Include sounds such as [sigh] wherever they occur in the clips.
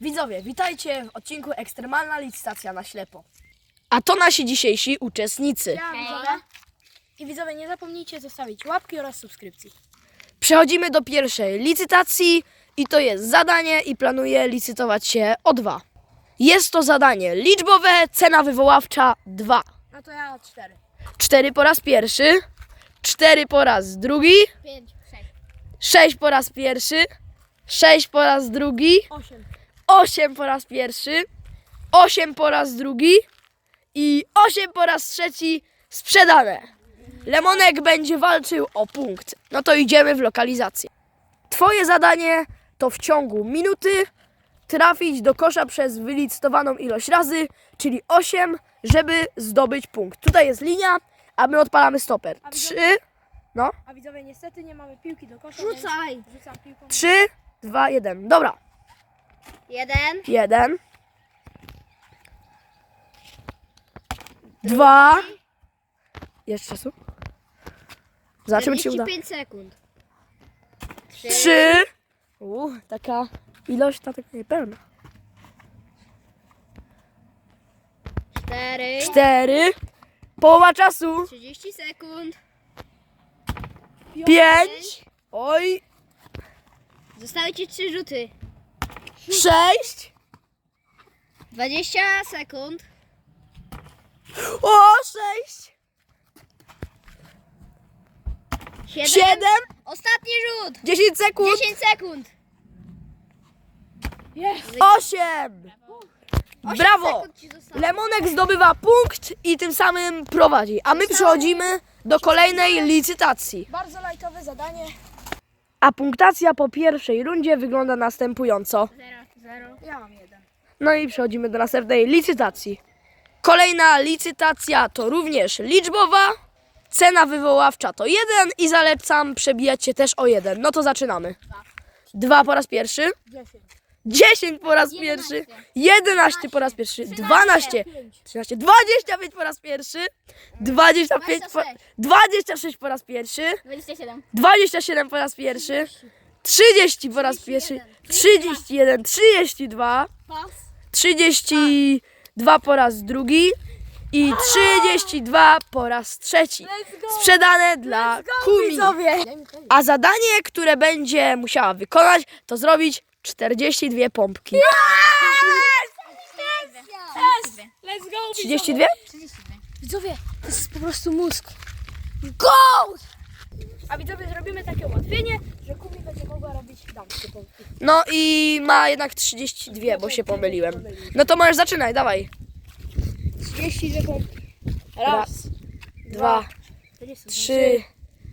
Widzowie, witajcie w odcinku Ekstremalna licytacja na ślepo. A to nasi dzisiejsi uczestnicy. Ja, widzowie. I widzowie, nie zapomnijcie zostawić łapki oraz subskrypcji. Przechodzimy do pierwszej licytacji i to jest zadanie i planuję licytować się o dwa. Jest to zadanie liczbowe, cena wywoławcza 2. No to ja cztery. 4 po raz pierwszy, 4 po raz drugi, Pięć, sześć. 6 po raz pierwszy, 6 po raz drugi, Osiem. 8 po raz pierwszy, 8 po raz drugi i 8 po raz trzeci sprzedane. Lemonek będzie walczył o punkt. No to idziemy w lokalizację. Twoje zadanie to w ciągu minuty trafić do kosza przez wylicytowaną ilość razy, czyli 8, żeby zdobyć punkt. Tutaj jest linia, a my odpalamy stoper. 3, no, A widzowie, niestety nie mamy piłki do kosza. Rzucaj. więc Rzucam piłką. 3, 2, 1. Dobra, Jeden. 1, 2, jeszcze czasu. Zobaczymy, czy się uda. 45 sekund. Trzy. Trzy. U, taka ilość ta tak niepełna. Cztery. Cztery. Połowa czasu. 30 sekund. Pięć. Oj. Zostały ci trzy rzuty. Sześć. 20 sekund. O, sześć. Siedem. Siedem. Ostatni rzut. Dziesięć sekund. 10 sekund. Jest. Osiem. Osiem Brawo. sekund ci zostało. Lemonek zdobywa punkt i tym samym prowadzi. A my przechodzimy do kolejnej licytacji. Bardzo lajtowe zadanie. A punktacja po pierwszej rundzie wygląda następująco. Zero. Zero. Ja mam jeden. No i przechodzimy do następnej licytacji. Kolejna licytacja to również liczbowa. Cena wywoławcza to jeden i zalecam przebijać się też o jeden. No to zaczynamy. Dwa po raz pierwszy. Dziesięć. 10 po raz pierwszy. 11 po raz pierwszy. 12. 13. 25 po raz pierwszy. 25 po, 26 po raz pierwszy. 27. 27 po raz pierwszy. 30 po raz pierwszy. 31. 32. Pas. 32 po raz drugi i 32 po raz trzeci. Sprzedane dla Kumi. Widzowie. A zadanie, które będzie musiała wykonać, to zrobić 42 pompki. Let's go. 32? Widzowie, to jest po prostu mózg. Go! A widzowie, zrobimy takie ułatwienie, że Kumi będzie mogła robić damskie pompki. No i ma jednak 32, bo się pomyliłem. No to możesz zaczynaj, dawaj. 32 pompki. Raz, dwa, trzy,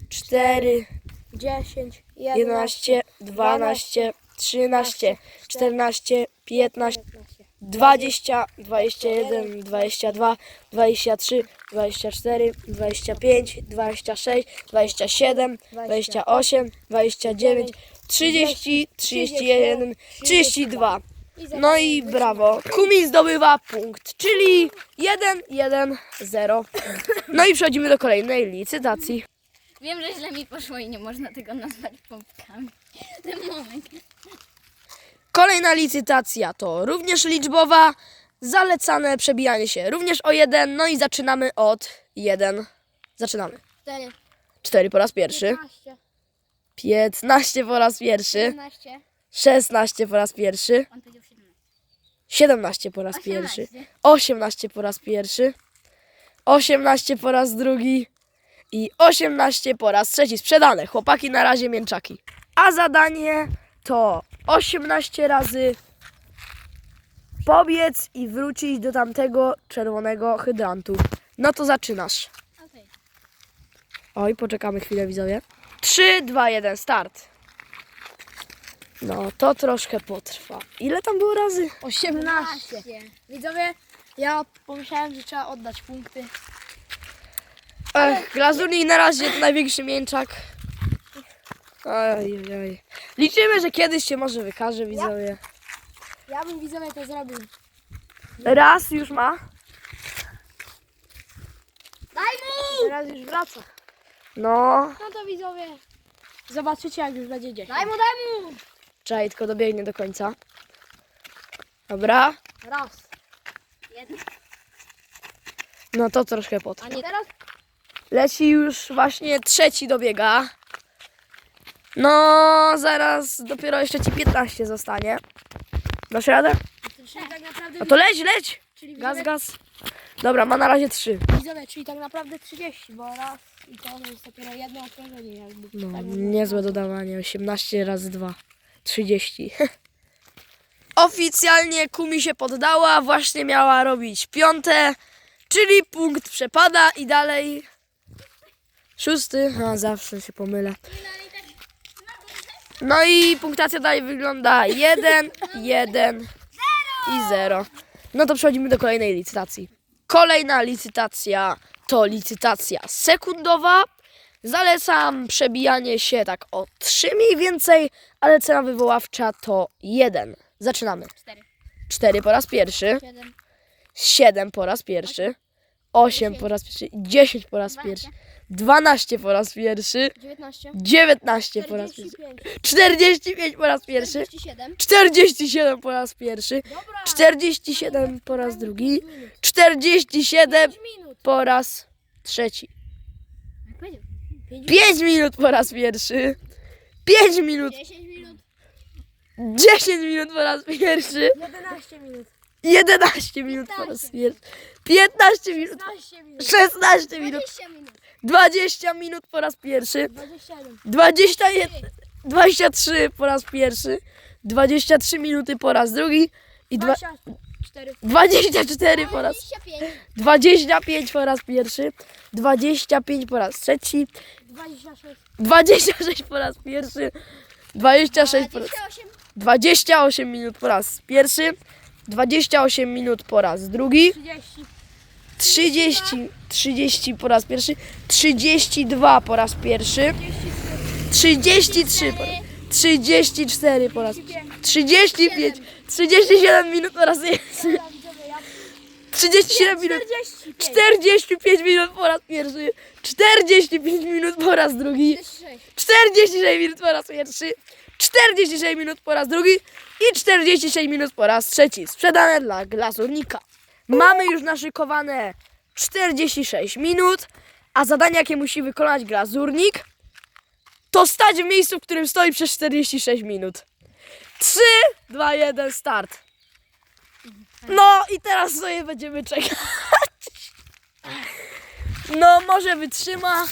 cztery, 10, 11, 12, 13, 14, 15, 20, 21, 22, 23, 24, 25, 26, 27, 28, 29, 30, 31, 32. No i brawo. Kumi zdobywa punkt, czyli 1, 1, 0. No i przechodzimy do kolejnej licytacji. Wiem, że źle mi poszło i nie można tego nazwać pompkami. [laughs] Ten moment. Kolejna licytacja to również liczbowa, zalecane przebijanie się również o jeden, no i zaczynamy od 1. Zaczynamy. 4. 4 po raz pierwszy, 15. 15 po raz pierwszy, 17. 16 po raz pierwszy, On powiedział 17. 17 po raz pierwszy, 18. 18 po raz pierwszy, 18 po raz drugi i 18 po raz trzeci. Sprzedane. Chłopaki na razie mięczaki. A zadanie to 18 razy pobiec i wrócić do tamtego czerwonego hydrantu. No to zaczynasz. Oj, poczekamy chwilę widzowie. 3, 2, 1, start. No, to troszkę potrwa. Ile tam było razy? 18. Widzowie, ja pomyślałem, że trzeba oddać punkty. Ech, glazurnik na razie to największy mięczak. Oj, oj, oj. Liczymy, że kiedyś się może wykaże, widzowie. Ja bym widzowie to zrobił. Raz już ma. Daj mu! Teraz już wraca. No, No to widzowie, zobaczycie jak już będzie 10. Daj mu, daj mu! czekaj, tylko dobiegnie do końca. Dobra. Raz. Jeden. No to troszkę potrwa. A nie teraz? Leci już właśnie trzeci dobiega. No, zaraz dopiero jeszcze ci 15 zostanie. Dasz radę? Czyli tak naprawdę... No to leć, leć! Czyli Gaz, widzowie, gaz. Dobra, ma na razie 3. widzowie, czyli tak naprawdę 30, bo raz i to jest dopiero jedno okrążenie jakby. No, tak niezłe dodawanie. 18 razy 2. 30. [laughs] Oficjalnie Kumi się poddała, właśnie miała robić piąte, czyli punkt przepada i dalej szósty, a zawsze się pomylę. No i punktacja dalej wygląda 1, 1 i 0. No to przechodzimy do kolejnej licytacji. Kolejna licytacja to licytacja sekundowa. Zalecam przebijanie się tak o 3 mniej więcej, ale cena wywoławcza to 1. Zaczynamy. Cztery. 4 po raz pierwszy, Siedem. 7 po raz pierwszy, 8 po raz pierwszy, 10 po raz pierwszy, 12 po raz pierwszy, 19. 19 po raz pierwszy, 45. 45 po raz pierwszy, 47. 47 po raz pierwszy, Dobra. 47 po raz drugi, 47 5 minut. po raz trzeci, Jak powiedział? 5 minut po raz pierwszy, 5 minut, 10 minut. 10 minut po raz pierwszy, 11 minut. 11 minut po raz pierwszy, 15 minut, 15 minut. 16 minut, 20 minut. 20 minut po raz pierwszy, 27. 21, 23 po raz pierwszy, 23 minuty po raz drugi i dwa, 24. 24 po raz 25. 25 po raz pierwszy, 25 po raz trzeci, 26. 26 po raz pierwszy, 26 po raz, 28. 28 minut po raz pierwszy, 28 minut po raz drugi, 30. 30, 30 po raz pierwszy, 32 po raz pierwszy, 33 po raz, 34 po raz 35, 37 minut po raz pierwszy, Dobra, widzowie, ja 37 minut, 45. 45 minut po raz pierwszy, 45 minut po raz drugi, 6. 46 minut po raz pierwszy, 46 minut po raz drugi i 46 minut po raz trzeci. Sprzedane dla glazurnika. Mamy już naszykowane 46 minut, a zadanie, jakie musi wykonać glazurnik, to stać w miejscu, w którym stoi przez 46 minut. 3, 2, 1, start. No i teraz sobie będziemy czekać. No, może wytrzyma.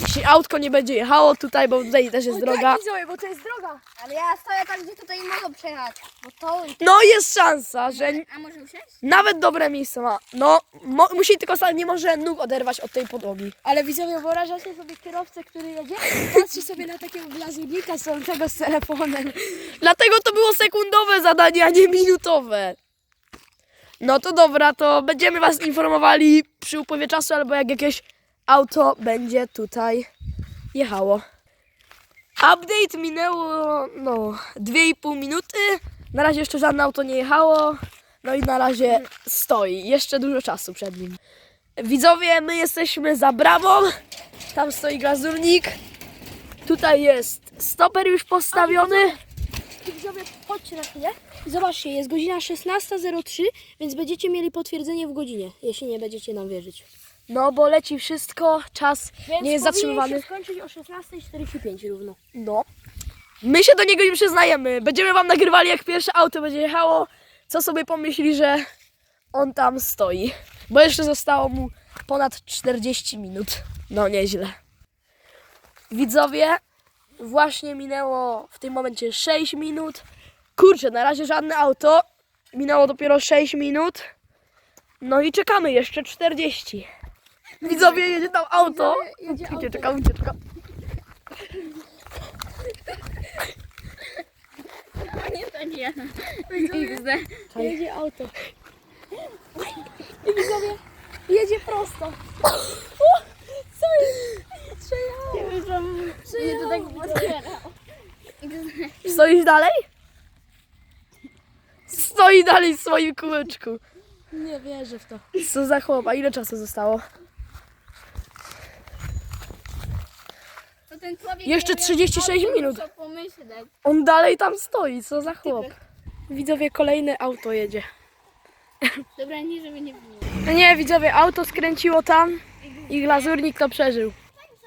Jeśli autko nie będzie jechało tutaj, bo tutaj też jest droga. Tak, widzowie, bo to jest droga. Ale ja stoję tam, gdzie tutaj mogą przejechać. Bo to... No jest szansa, że A może usiąść? nawet dobre miejsce ma. No, mo, musi tylko sam nie może nóg oderwać od tej podłogi. Ale widzowie, wyobrażacie sobie kierowcę, który jedzie, patrzy sobie na takiego glazurnika stojącego z telefonem. Dlatego to było sekundowe zadanie, a nie minutowe. No to dobra, to będziemy Was informowali przy upływie czasu, albo jak jakieś auto będzie tutaj jechało. Update minęło, no, 2,5 minuty. Na razie jeszcze żadne auto nie jechało. No i na razie stoi. Jeszcze dużo czasu przed nim. Widzowie, my jesteśmy za bramą. Tam stoi glazurnik. Tutaj jest stoper już postawiony. Widzowie, chodźcie na chwilę zobaczcie, jest godzina 16.03, więc będziecie mieli potwierdzenie w godzinie, jeśli nie będziecie nam wierzyć. No bo leci wszystko, czas Więc nie jest zatrzymywany. się skończyć o 16.45 równo. No. My się do niego nie przyznajemy. Będziemy wam nagrywali jak pierwsze auto będzie jechało, co sobie pomyśli, że on tam stoi. Bo jeszcze zostało mu ponad 40 minut. No nieźle. Widzowie, właśnie minęło w tym momencie 6 minut. Kurczę, na razie żadne auto. Minęło dopiero 6 minut. No i czekamy jeszcze 40. Widzowie, jedzie tam auto. jedzie. Ucieczka, ucieczka. Nie, to nie. XD. Jedzie auto. I widzowie, jedzie prosto. O, co jest? Przejechało. Nie to tak. Stoisz dalej? Stoi dalej w swoim kółeczku. Nie wierzę w to. Co za chłopa? Ile czasu zostało? To ten człowiek Jeszcze nie miał 36 auto, minut. musiał pomyśleć. On dalej tam stoi, co za chłop. Widzowie, kolejne auto jedzie. Dobra, nie, żeby nie było. No nie, widzowie, auto skręciło tam i glazurnik to przeżył.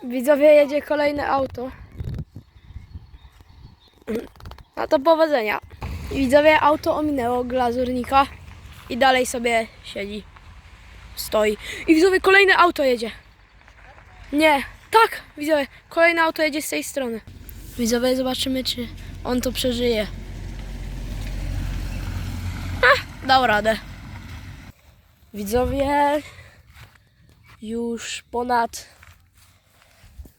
Widzowie, jedzie kolejne auto. No to powodzenia. Widzowie, auto ominęło glazurnika i dalej sobie siedzi. Stoi. I widzowie, kolejne auto jedzie. Nie, tak, widzowie, kolejne auto jedzie z tej strony. Widzowie, zobaczymy, czy on to przeżyje. A, dał radę. Widzowie, już ponad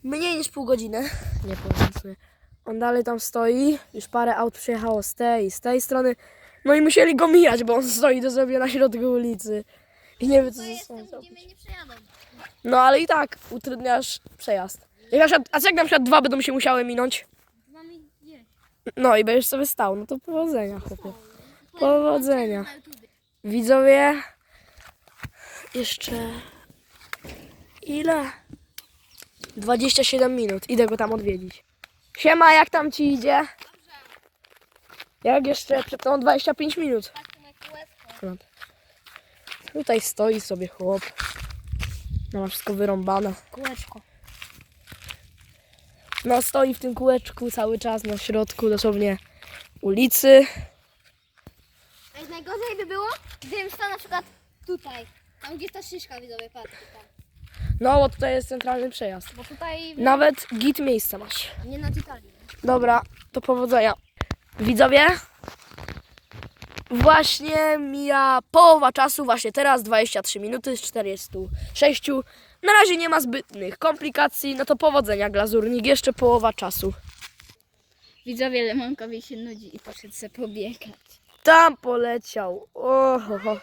mniej niż pół godziny. Nie powiedzmy. On dalej tam stoi. Już parę aut przyjechało z tej i z tej strony. No i musieli go mijać, bo on stoi dosłownie na środku ulicy. I nie wie co ze sobą zrobić. No ale i tak utrudniasz przejazd. Jak na przykład, a co jak na przykład dwa będą się musiały minąć? No i będziesz sobie stał. No to powodzenia, chłopie. Powodzenia. Widzowie, jeszcze ile? 27 minut. Idę go tam odwiedzić. Siema, jak tam ci idzie? Jak jeszcze przed tą 25 minut? Tutaj stoi sobie chłop. No ma wszystko wyrąbane. Kółeczko. No stoi w tym kółeczku cały czas na środku dosłownie ulicy. A najgorzej by było, gdybym stał na przykład tutaj. Tam gdzie jest ta szyszka widzowie, tam. No bo tutaj jest centralny przejazd. Bo tutaj Nawet git miejsca masz. nie naczytali. Dobra, to powodzenia. Widzowie, właśnie mija połowa czasu, właśnie teraz 23 minuty z 46. Na razie nie ma zbytnych komplikacji, no to powodzenia glazurnik, jeszcze połowa czasu. Widzowie Lemonkowi się nudzi i poszedł sobie pobiegać. Tam poleciał. Oho.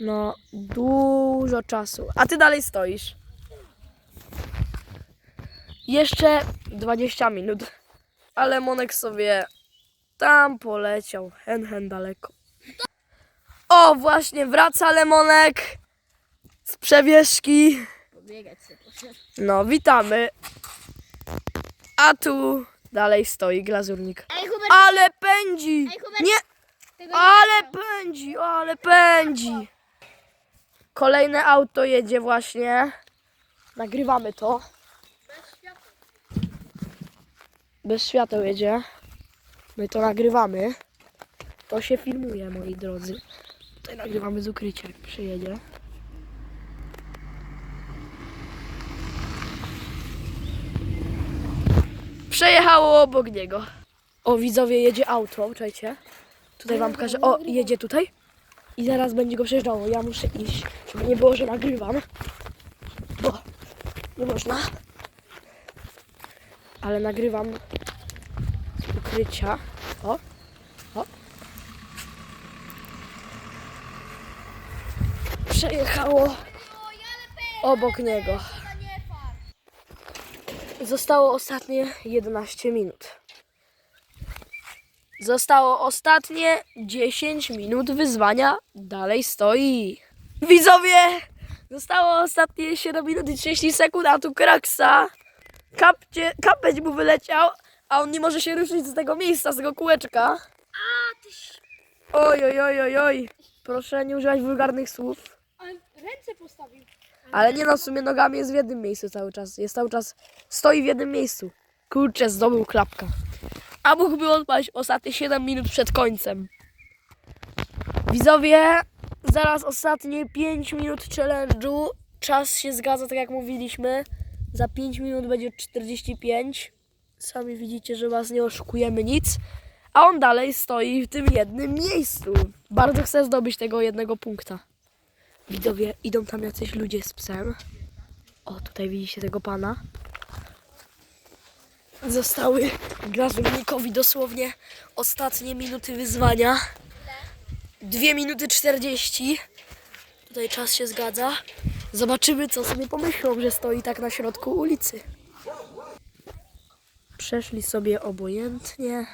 No, dużo czasu. A ty dalej stoisz. Jeszcze 20 minut. Ale Monek sobie tam poleciał. Hen, hen daleko. O, właśnie wraca Lemonek z poszedł. No, witamy. A tu dalej stoi glazurnik. Ej Hubert, Ale pędzi! Ej, Hubert! Nie! tego Ale pędzi, ale pędzi. Kolejne auto jedzie właśnie. Nagrywamy to. Bez świateł jedzie. My to nagrywamy. To się filmuje, moi drodzy. Tutaj nagrywamy z ukrycia, jak przyjedzie. Przejechało obok niego. O, widzowie, jedzie auto, czekajcie. Tutaj wam pokażę. O, jedzie tutaj. I zaraz będzie go przejeżdżało. Ja muszę iść, żeby nie było, że nagrywam. Bo nie można. Ale nagrywam ukrycia. O, o. Przejechało obok niego. Zostało ostatnie 11 minut. Zostało ostatnie 10 minut wyzwania. Dalej stoi. Widzowie! Zostało ostatnie 7 minut i 30 sekund, a tu kraksa. Kapcie, kapeć mu wyleciał, a on nie może się ruszyć z tego miejsca, z tego kółeczka. Oj, oj, oj, oj, oj. Proszę nie używać wulgarnych słów. Ale ręce postawił. Ale nie no, w sumie nogami jest w jednym miejscu cały czas. Jest cały czas, stoi w jednym miejscu. Kurczę, zdobył klapka. A mógłby odpaść ostatnie 7 minut przed końcem. Widzowie, zaraz ostatnie 5 minut challenge'u. Czas się zgadza, tak jak mówiliśmy. Za 5 minut będzie 45. Sami widzicie, że was nie oszukujemy nic. A on dalej stoi w tym jednym miejscu. Bardzo chce zdobyć tego jednego punkta. Widzowie, idą tam jacyś ludzie z psem. O, tutaj widzicie tego pana. Zostały glazurnikowi dosłownie ostatnie minuty wyzwania. Dwie minuty 40. Tutaj czas się zgadza. Zobaczymy, co sobie pomyślą, że stoi tak na środku ulicy. Przeszli sobie obojętnie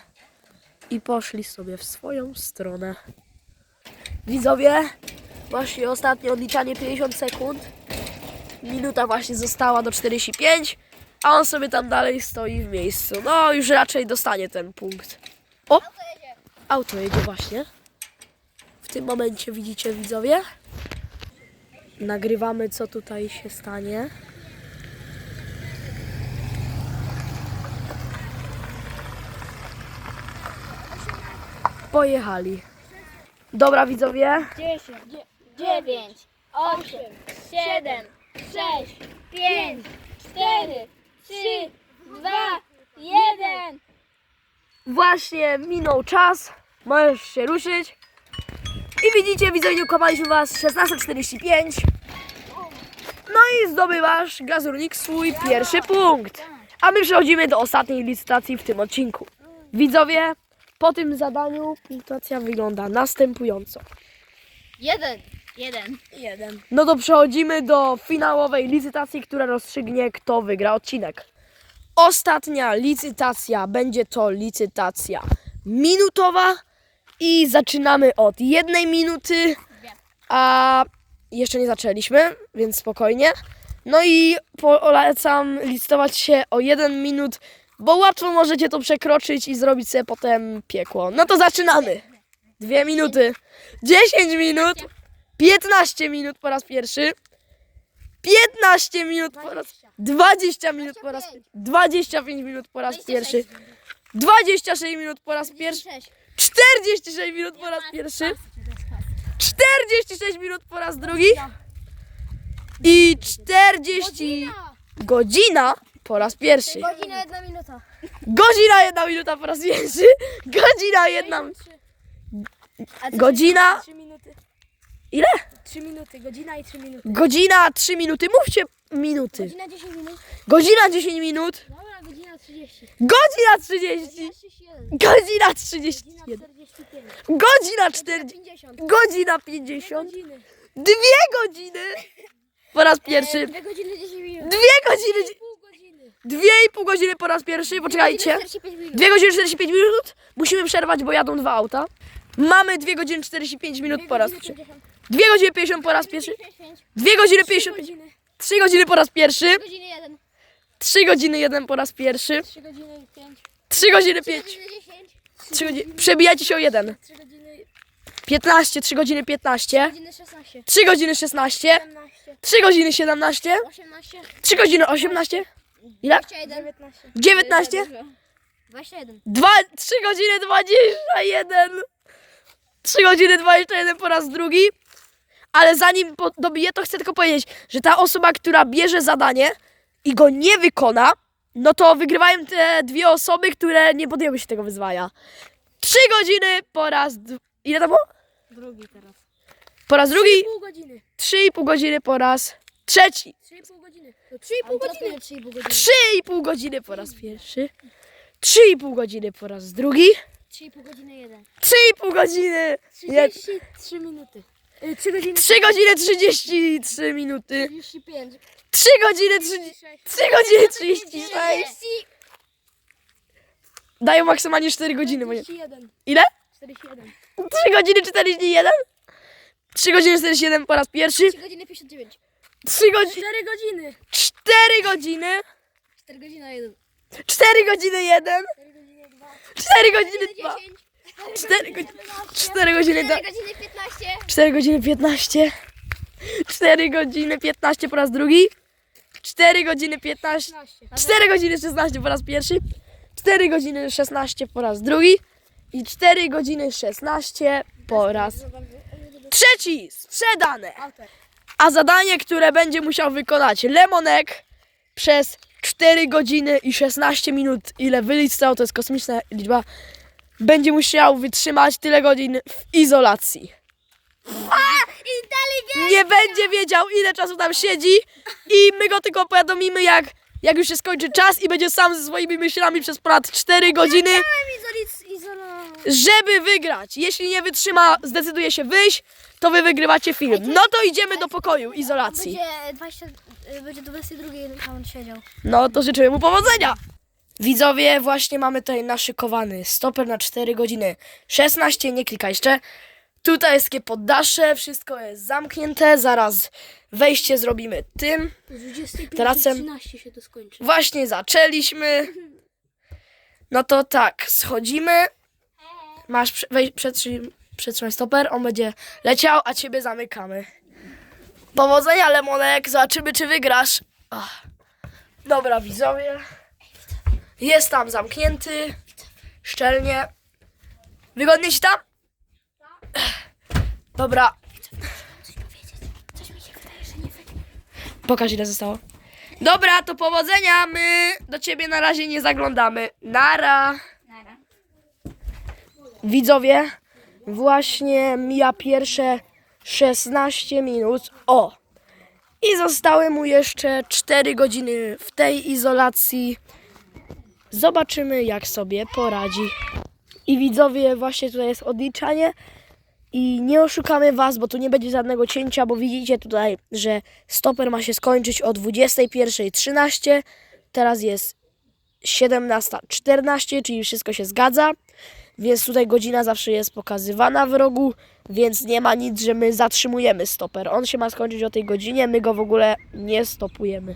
i poszli sobie w swoją stronę. Widzowie, Właśnie ostatnie odliczanie 50 sekund. Minuta właśnie została do 45, a on sobie tam dalej stoi w miejscu. No już raczej dostanie ten punkt. O! Auto jedzie właśnie. W tym momencie widzicie widzowie. Nagrywamy co tutaj się stanie. Pojechali. Dobra widzowie, 10, 9, 8, 7, 6, 5, 4, 3, 2, 1. Właśnie minął czas. Możesz się ruszyć. I widzicie, widzowie, kopaliśmy was 16.45. No i zdobywasz glazurnik swój pierwszy punkt. A my przechodzimy do ostatniej licytacji w tym odcinku. Widzowie, po tym zadaniu punktacja wygląda następująco. 1. 1. Jeden. No to przechodzimy do finałowej licytacji, która rozstrzygnie, kto wygra odcinek. Ostatnia licytacja będzie to licytacja minutowa i zaczynamy od jednej minuty, a jeszcze nie zaczęliśmy, więc spokojnie. No i polecam licytować się o jeden minut, bo łatwo możecie to przekroczyć i zrobić sobie potem piekło. No to zaczynamy. Dwie minuty, 10 minut, 15 minut po raz pierwszy, 15 minut po raz 20 minut po raz 25 minut po raz pierwszy, 26 minut po raz pierwszy, 6. 46 minut po raz pierwszy, 46 minut po raz drugi. I 40 godzina po raz pierwszy. Godzina, 1 minuta. Godzina jedna minuta po raz pierwszy, godzina jedna, godzina, Trzy minuty. ile? Trzy minuty. Godzina i trzy minuty. Godzina 3 minuty, mówcie minuty. Godzina 10 minut. Godzina 10 minut, Dobra, godzina 30. godzina 30, Godzina 31. godzina 31, 45. godzina 40, 50. godzina 50, Godziny. dwie godziny po raz pierwszy, 2 godziny 10 minut. dwie godziny. Dwie i pół godziny po raz pierwszy, poczekajcie. 45 minut. Dwie godziny 45 minut, musimy przerwać, bo jadą dwa auta. Mamy dwie godziny 45 minut po raz pierwszy. Dwie godziny 50 po raz pierwszy. 5. Dwie godziny 50. Godziny. Trzy godziny po raz pierwszy. Godziny 1. Trzy godziny jeden po raz pierwszy. 3 godziny 5. Trzy godziny pięć. Godziny 10. Trzy godziny. Przebijajcie się o jeden. Trzy godziny. 15, 3 godziny 15. Godziny 16. 3 godziny 16. 17. 3 godziny 17. 18. 3 godziny 18. Ile? 21. 19. 19. 21. 2, 3 godziny 21. 3 godziny 21 po raz drugi. Ale zanim po- dobiję, to chcę tylko powiedzieć, że ta osoba, która bierze zadanie i go nie wykona, no to wygrywają te dwie osoby, które nie podjęły się tego wyzwania. 3 godziny po raz. d- Ile to było? Drugi teraz. Po raz drugi, Pół godziny. 3,5 godziny po raz trzeci. Trzy i pół godziny. No 3,5 godziny. 3,5 godziny. 3,5 godziny po raz pierwszy. 3,5 godziny po raz drugi. 3,5 godziny 1. 3,5 godziny. Jak 33 minuty. Y, Trzy godziny. 3 godziny 33 minuty. 35. 3 godziny 30. 3 godziny 36. Dają maksymalnie 4 godziny. Bo nie... 41. Ile? 41. 3 godziny 41. 3 godziny 41 po raz pierwszy. 3 godziny 59. 3 godziny. 4 godziny. 4 godziny. 4 godziny 1. 4 godziny 1. 4 godziny 2. 10. 4 godziny. 4 godziny 2. 4 godziny 15. 4 godziny 15. 4 godziny 15 po raz drugi. 4 godziny 15. 15. 4 godziny 16 po raz pierwszy. 4 godziny 16 po raz drugi. I 4 godziny 16 po raz trzeci. Sprzedane. A zadanie, które będzie musiał wykonać Lemonek przez 4 godziny i 16 minut, ile wyliczył, to jest kosmiczna liczba, będzie musiał wytrzymać tyle godzin w izolacji. Nie będzie wiedział, ile czasu tam siedzi i my go tylko powiadomimy, jak, jak już się skończy czas i będzie sam ze swoimi myślami przez ponad 4 godziny, żeby wygrać. Jeśli nie wytrzyma, zdecyduje się wyjść, to wy wygrywacie film. No to idziemy do pokoju izolacji. Będzie 20, y, będzie 22 tam on siedział. No to życzymy mu powodzenia. Widzowie, właśnie mamy tutaj naszykowany stoper na 4 godziny 16, nie klikaj jeszcze. Tutaj jest takie poddasze, wszystko jest zamknięte, zaraz wejście zrobimy tym. Z 25 Tracem. 13 się to skończy. Właśnie zaczęliśmy. No to tak, schodzimy. Masz, przetrzymaj stoper, on będzie leciał, a ciebie zamykamy. Powodzenia, Lemonek, zobaczymy, czy wygrasz. Ach. Dobra, widzowie. Jest tam zamknięty. Szczelnie. Wygodnie ci tam? Dobra. Pokaż ile zostało. Dobra, to powodzenia. My do ciebie na razie nie zaglądamy. Nara. Widzowie, właśnie mija pierwsze 16 minut. O! I zostały mu jeszcze 4 godziny w tej izolacji. Zobaczymy, jak sobie poradzi. I widzowie, właśnie tutaj jest odliczanie. I nie oszukamy Was, bo tu nie będzie żadnego cięcia, bo widzicie tutaj, że stoper ma się skończyć o 21.13. Teraz jest 17.14, czyli wszystko się zgadza. Więc tutaj godzina zawsze jest pokazywana w rogu, więc nie ma nic, że my zatrzymujemy stoper. On się ma skończyć o tej godzinie, my go w ogóle nie stopujemy.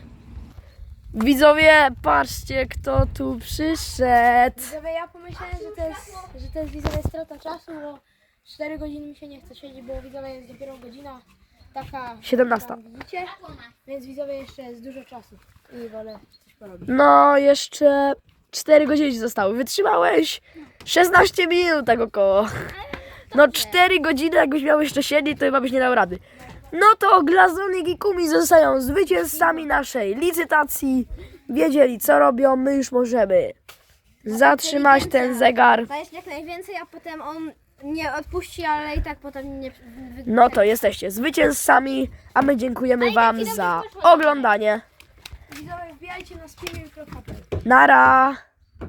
Widzowie, patrzcie, kto tu przyszedł. Widzowie, ja pomyślałem, że to jest, że to jest widzowie strata czasu, bo 4 godziny mi się nie chce siedzieć, bo widzowie jest dopiero godzina taka... 17. tam Widzicie? Więc widzowie jeszcze jest dużo czasu i wolę coś porobić. No, jeszcze 4 godziny ci zostały. Wytrzymałeś 16 minut tak około. No 4 godziny, jakbyś miał jeszcze siedzieć, to chyba byś nie dał rady. No to Glazonik i Kumi zostają zwycięzcami naszej licytacji. Wiedzieli co robią, my już możemy zatrzymać ten zegar. Dajesz jak najwięcej, a potem on nie odpuści, ale i tak potem nie... No to jesteście zwycięzcami, a my dziękujemy Wam za oglądanie. Widzowie, wbijajcie na spirit.pl Nara!